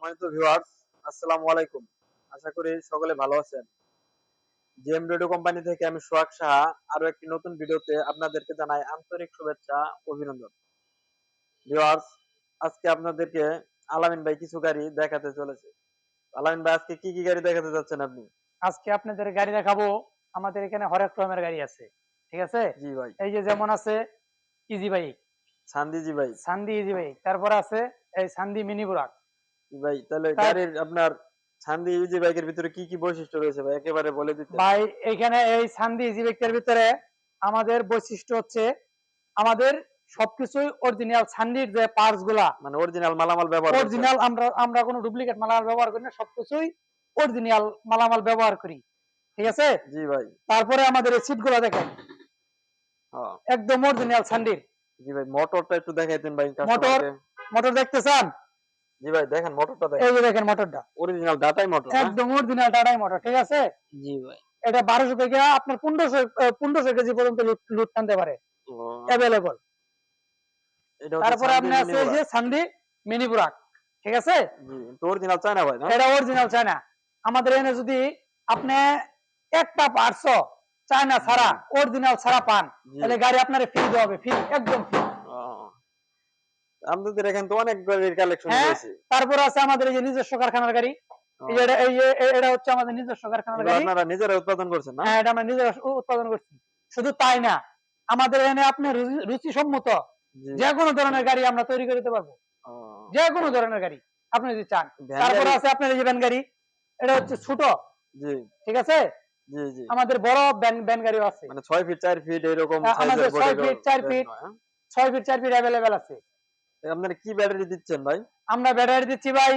সম্মানিত ভিউয়ার্স আসসালামু আলাইকুম। আশা করি সকলে ভালো আছেন। জেএম রেডিও কোম্পানি থেকে আমি সোহাগ সাহা আরও একটি নতুন ভিডিওতে আপনাদেরকে জানাই আন্তরিক শুভেচ্ছা অভিনন্দন। ভিউয়ার্স আজকে আপনাদেরকে আলামিন ভাই কিছু গাড়ি দেখাতে চলেছে। আলামিন ভাই আজকে কি কি গাড়ি দেখাতে যাচ্ছেন আপনি? আজকে আপনাদের গাড়ি দেখাবো। আমাদের এখানে হরেক রকমের গাড়ি আছে। ঠিক আছে? জি ভাই। এই যে যেমন আছে ইজি বাইক সান্দি জি ভাই সান্দি ইজি বাইক তারপর আছে এই সান্দি মিনি বুরাক ভাই তাহলে গাড়ির আপনার সান্দি ইজি বাইকের ভিতরে কি কি বৈশিষ্ট্য রয়েছে ভাই? একেবারে বলে দিতে। ভাই এখানে এই সান্দি ইজি বাইকের ভিতরে আমাদের বৈশিষ্ট্য হচ্ছে আমাদের সবকিছুই অরিজিনাল সান্ডির যে পার্টসগুলা মানে অরিজিনাল মালামাল ব্যবহার অরিজিনাল আমরা আমরা কোনো ডুপ্লিকেট মালামাল ব্যবহার করি না সবকিছুই অরিজিনাল মালামাল ব্যবহার করি। ঠিক আছে? জি ভাই। তারপরে আমাদের এই সিটগুলা দেখেন। হ্যাঁ। একদম অরিজিনাল সান্ডির জি ভাই মোটরটা একটু দেখাইতেন ভাই মোটর? মোটর দেখতে চান জি ভাই দেখেন মোটরটা দেখেন। এই যে দেখেন মোটরটা অরিজিনাল ডাটাই মোটর একদম অরিজিনাল টাটাই মোটর ঠিক আছে? জি ভাই। এটা থেকে আপনার কেজি পর্যন্ত লুট টানতে পারে। তারপরে আপনি আছে এই যে সান্দি মিনি বুরাক ঠিক আছে? জি অরিজিনাল চায় না ভাই না? এটা অরিজিনাল চায়না আমাদের এনে যদি আপনি একটা পাঁচশো চায়না ছাড়া অরিজিনাল ছাড়া পান তাহলে গাড়ি আপনার ফ্রি দেওয়া হবে ফ্রি একদম ফ্রি। আপনাদের এখানে তো অনেক গাড়ির কালেকশন হ্যাঁ রয়েছে। তারপর আছে আমাদের এই যে নিজস্ব কারখানার গাড়ি। এটা- এই যে- এটা হচ্ছে আমাদের নিজস্ব কারখানার গাড়ি। আপনারা নিজেরা উৎপাদন করছেন না? হ্যাঁ এটা আমরা নিজেরা উৎপাদন করছি। শুধু তাই না আমাদের এখানে আপনার রুচি সম্মত যে কোনো ধরনের গাড়ি আমরা তৈরি করে দিতে পারব। যে কোনো ধরনের গাড়ি আপনি যদি চান। তারপরে আছে আপনার এই যে ভ্যান গাড়ি এটা হচ্ছে ছোট। জি। ঠিক আছে? জি জি। আমাদের বড় ভ্যান ভ্যান গাড়িও আছে। মানে ছয় ফিট চার ফিট এরকম হ্যাঁ, আমাদের ফিট, চার ফিট। ছয় ফিট চার ফিট অ্যাভেলেবেল আছে। আপনারা কি ব্যাটারি দিচ্ছেন ভাই? আমরা ব্যাটারি দিচ্ছি ভাই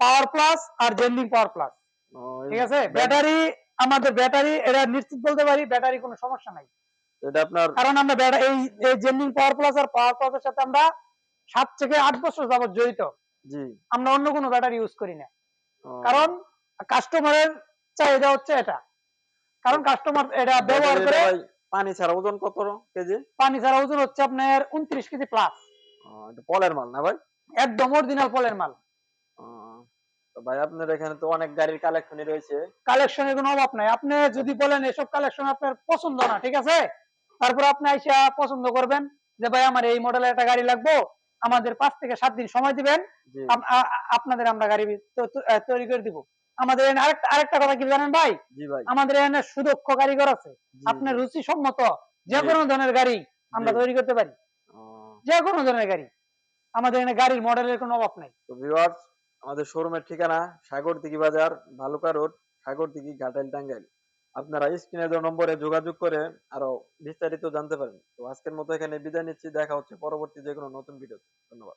পাওয়ার প্লাস আর জেন্ডিং পাওয়ার প্লাস ঠিক আছে? ব্যাটারি- আমাদের ব্যাটারি এটা নিশ্চিত বলতে পারি ব্যাটারি কোনো সমস্যা নাই। এটা আপনার কারণ আমরা এই এই জেন্ডিং পাওয়ার প্লাস আর পাওয়ার প্লাসের সাথে আমরা সাত থেকে আট বছর যাবত জড়িত। জি। আমরা অন্য কোনো ব্যাটারি ইউজ করি না। কারণ কাস্টমারের চাহিদা হচ্ছে এটা। কারণ কাস্টমার এটা ব্যবহার করে পানি ছাড়া ওজন কত কেজি? পানি ছাড়া ওজন হচ্ছে আপনার উনত্রিশ কেজি প্লাস পলের মাল না ভাই? একদম অরিজিনাল ফলের মাল। ভাই আপনার এখানে তো অনেক গাড়ির কালেকশনই রয়েছে। কালেকশনের কোনো অভাব নাই। আপনি যদি বলেন এসব কালেকশন আপনার পছন্দ না ঠিক আছে? তারপর আপনি আইসা পছন্দ করবেন যে ভাই আমার এই মডেলের একটা গাড়ি লাগবো। আমাদের পাঁচ থেকে সাত দিন সময় দিবেন। আপনাদের আমরা গাড়ি তৈরি করে দিব। আমাদের এখানে আরেকটা আরেকটা কথা কি জানেন ভাই? জি ভাই। আমাদের এখানে সুদক্ষ কারিগর আছে। আপনার রুচি সম্মত যে। কোনো ধরনের গাড়ি আমরা তৈরি করতে পারি। যে কোনো ধরনের গাড়ি। আমাদের এখানে গাড়ির মডেলের কোনো অভাব নাই। তো ভিউয়ার্স আমাদের শোরুমের ঠিকানা সাগর সাগরদিঘি বাজার, ভালুকা রোড সাগর দিঘি ঘাটাইল টাঙ্গাইল আপনারা স্ক্রিনে দেওয়া নম্বরে যোগাযোগ করে আরও বিস্তারিত জানতে পারেন তো আজকের মতো এখানে বিদায় নিচ্ছি। দেখা হচ্ছে পরবর্তী যে কোনো নতুন ভিডিওতে ধন্যবাদ।